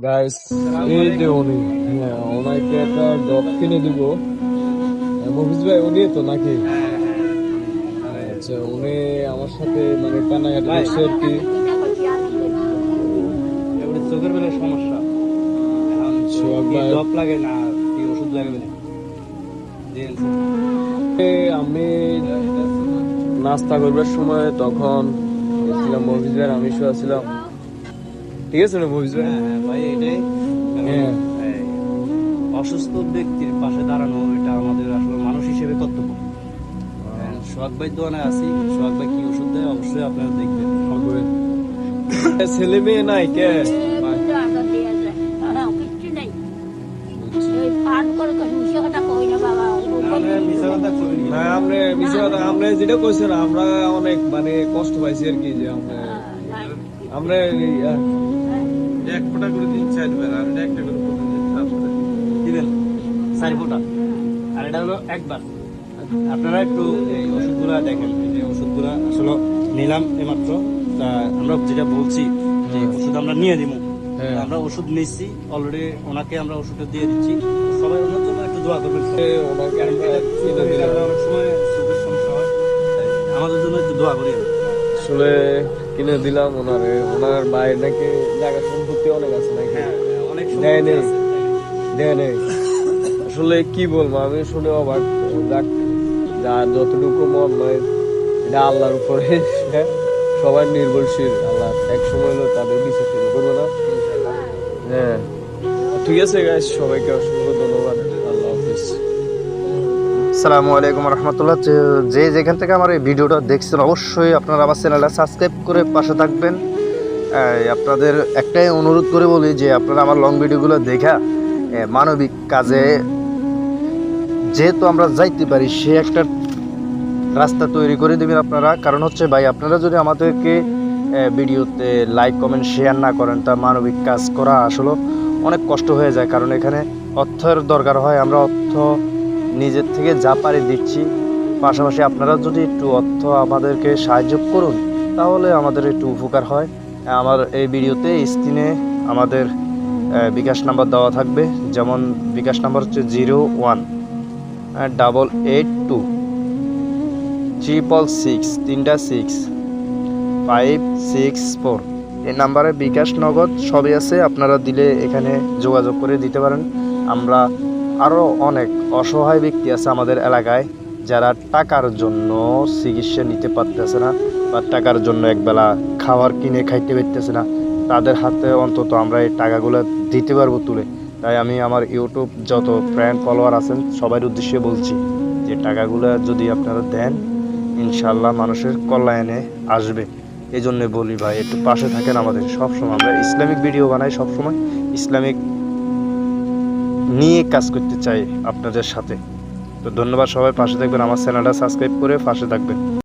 Guys এই যে উনি হ্যাঁ ওনাকে একটা ডগ কিনে দিব। মফিজ ভাই উনি তো নাকি? আচ্ছা উনি আমার সাথে মানে কান্নাকাটি করছে আর কি। চোখের বেলায় সমস্যা। ভাই। ড্রপ লাগে না কি ওষুধ লাগবে না আমি নাস্তা করবার সময় তখন ছিলাম মফিজ ভাই আমি শুয়ে ছিলাম ঠিক আছে না মফিজ ভাই হ্যাঁ হ্যাঁ ভাই এটাই। হ্যাঁ। অসুস্থ ব্যক্তির পাশে দাঁড়ানো এটা আমাদের আসলে মানুষ হিসেবে কর্তব্য। হ্যাঁ, সোহাগ ভাই দোকানে আছি। সোহাগ ভাই কি ওষুধ দেয় অবশ্যই আপনারা দেখবেন। ছেলে মেয়ে নাই কে? আমরা যেটা কইছেন আমরা অনেক মানে কষ্ট পাইছি আর কি যে আমরা আমরা আহ, এক ফোঁটা করে দিন চারবার আর এটা একটা করে প্রতিদিন তারপরে দিবেন চার ফোঁটা। আর এটা হলো একবার। আপনারা একটু এই ওষুধগুলা দেখেন। এই ওষুধগুলা আসলে নিলাম এইমাত্র। তা আমরা যেটা বলছি যে ওষুধ আমরা নিয়ে দিব হ্যাঁ। আমরা ওষুধ নিচ্ছি অলরেডি ওনাকে আমরা ওষুধটা দিয়ে দিচ্ছি। সবাই ওনার জন্য একটু দোয়া করবেন। অনেক সময় হয়। আমাদের জন্য একটু দোয়া করি। আসলে কিনে দিলাম ওনার ওনার বাইরে নাকি জায়গা সম্পত্তি অনেক আছে নাকি? হ্যাঁ অনেক নেয় সময় নেই। দেয় নেই। আসলে কি বলব আমি শুনে অবাক। যাক যা যতটুকু মন নয় এটা আল্লাহর উপরে। হ্যাঁ, সবাই নির্ভরশীল আল্লাহ এক সময় হলো তাদের বিচার শুরু করব না। হ্যাঁ। ঠিক আছে গাইস সবাইকে অসংখ্য ধন্যবাদ। আসসালামু আলাইকুম রহমতুল্লাহ। যে যেখান থেকে আমার এই ভিডিওটা দেখছেন, অবশ্যই আপনারা আমার চ্যানেলটা সাবস্ক্রাইব করে পাশে থাকবেন। আপনাদের একটাই অনুরোধ করে বলি যে, আপনারা আমার লং ভিডিওগুলো দেখা মানবিক কাজে যেহেতু আমরা যাইতে পারি, সে একটা রাস্তা তৈরি করে দেবেন আপনারা। কারণ হচ্ছে ভাই, আপনারা যদি আমাদেরকে ভিডিওতে লাইক কমেন্ট শেয়ার না করেন, তা মানবিক কাজ করা আসলে অনেক কষ্ট হয়ে যায়। কারণ এখানে অর্থের দরকার হয়, আমরা অর্থ নিজের থেকে যা পারি দিচ্ছি। পাশাপাশি আপনারা যদি একটু অর্থ আমাদেরকে সাহায্য করুন, তাহলে আমাদের একটু উপকার হয়। আমার এই ভিডিওতে স্ক্রিনে আমাদের বিকাশ নাম্বার দেওয়া থাকবে, যেমন বিকাশ নাম্বার হচ্ছে zero one double eight two, triple six, তিনটা সিক্স, ফাইভ সিক্স ফোর। এই নাম্বারে বিকাশ নগদ সবই আছে, আপনারা দিলে এখানে যোগাযোগ করে দিতে পারেন। আমরা আরও অনেক অসহায় ব্যক্তি আছে আমাদের এলাকায় যারা টাকার জন্য চিকিৎসা নিতে পারতেছে না বা টাকার জন্য একবেলা খাবার কিনে খাইতে পারতেছে না। তাদের হাতে অন্তত আমরা এই টাকাগুলো দিতে পারব তুলে। তাই আমি আমার ইউটিউব যত ফ্রেন্ড ফলোয়ার আছেন সবার উদ্দেশ্যে বলছি যে টাকাগুলো যদি আপনারা দেন ইনশাল্লাহ মানুষের কল্যাণে আসবে। এই জন্যে বলি ভাই, একটু পাশে থাকেন আমাদের। সবসময় আমরা ইসলামিক ভিডিও বানাই সবসময়। ইসলামিক নিয়ে কাজ করতে চাই আপনাদের সাথে। তো ধন্যবাদ সবাই, পাশে থাকবেন, আমার চ্যানেলটা সাবস্ক্রাইব করে পাশে থাকবেন।